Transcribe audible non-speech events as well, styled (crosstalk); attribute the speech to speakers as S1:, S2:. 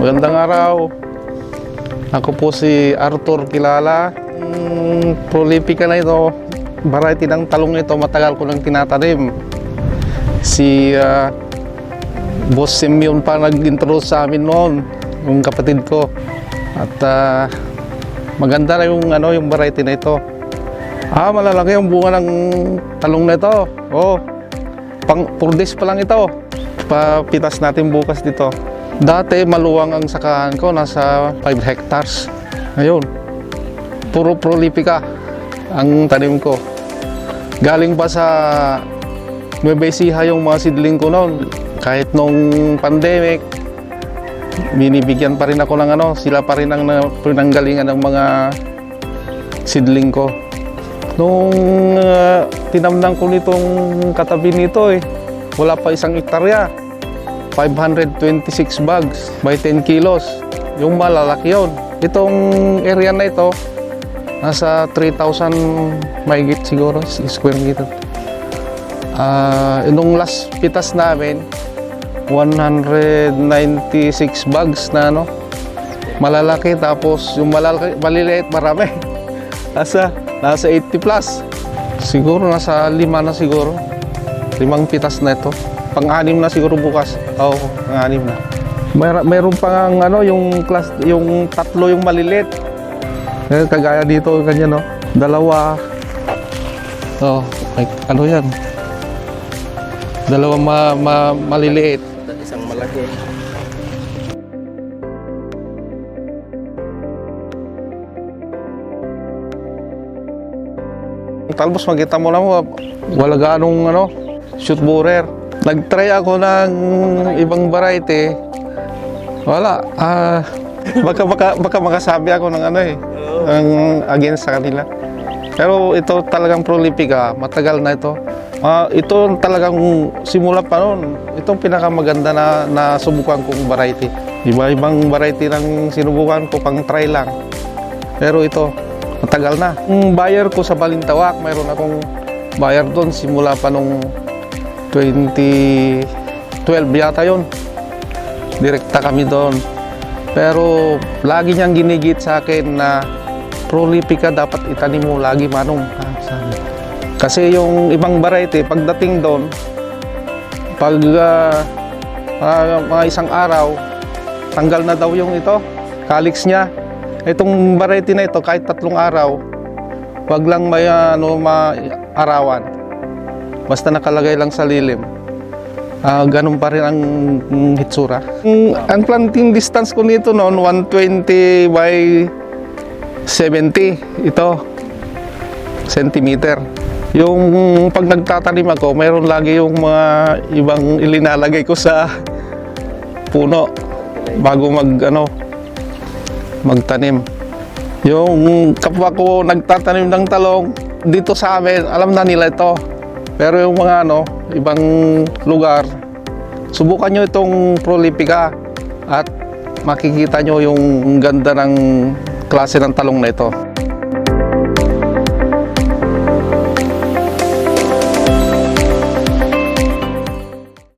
S1: araw. Ako po si Arthur Kilala. Mm, prolifica na ito. Variety ng talong ito, matagal ko nang tinatanim. Si ah, Boss Simeon pa nag-introduce sa amin noon, yung kapatid ko. At ah, maganda na yung ano yung variety na ito. Ah, malalaki yung bunga ng talong na ito. Oh, pang 4 days pa lang ito. Papitas natin bukas dito. Dati maluwang ang sakahan ko, nasa 5 hectares. Ngayon, puro prolifica ang tanim ko. Galing pa sa Nueva Ecija yung mga seedling ko noon. Kahit nung pandemic, binibigyan pa rin ako ng ano, sila pa rin ang na- pinanggalingan ng mga seedling ko. Nung uh, tinamnan ko nitong katabi nito eh, wala pa isang hektarya. 526 bags by 10 kilos. Yung malalaki yun. Itong area na ito, nasa 3,000 mahigit siguro square meter. Ah, nung last pitas namin, 196 bags na ano, malalaki tapos yung malalaki, maliliit marami. (laughs) Nasa, nasa 80 plus. Siguro nasa lima na siguro. Limang pitas na ito. Pang-anim na siguro bukas. Oo, pang-anim na. Mer meron pa ang ano, yung class, yung tatlo yung maliliit. Eh, kagaya dito, ganyan no. Dalawa. Oh, ay, ano yan? Dalawa ma, ma, maliliit.
S2: Isang malaki.
S1: Talbos makita mo lang, wala ganong ano, shoot borer. Nag-try ako ng ibang variety. Wala. Ah, (laughs) baka, baka, baka makasabi ako ng ano eh, ang against sa kanila. Pero ito talagang prolifica, matagal na ito. Ah, ito talagang simula pa noon. Itong pinakamaganda na nasubukan kong variety. Iba-ibang variety ng sinubukan ko pang try lang. Pero ito, matagal na. Yung buyer ko sa Balintawak, mayroon akong buyer doon simula pa nung 2012 yata yon. Direkta kami doon. Pero lagi niyang ginigit sa akin na prolifica dapat itanim mo lagi manong. Ah. Kasi yung ibang variety, pagdating doon, pag ah, ah, mga isang araw, tanggal na daw yung ito, calyx niya. Itong variety na ito, kahit tatlong araw, wag lang may ano, maarawan. Basta nakalagay lang sa lilim. Ah, ganun pa rin ang mm, hitsura. Mm, ang planting distance ko nito noon, 120 by 70. Ito, centimeter. Yung pag nagtatanim ako, mayroon lagi yung mga ibang ilinalagay ko sa puno bago mag ano magtanim. Yung kapwa ko nagtatanim ng talong dito sa amin, alam na nila ito. Pero yung mga ano, ibang lugar, subukan nyo itong prolifica at makikita nyo yung ganda ng klase ng talong na ito.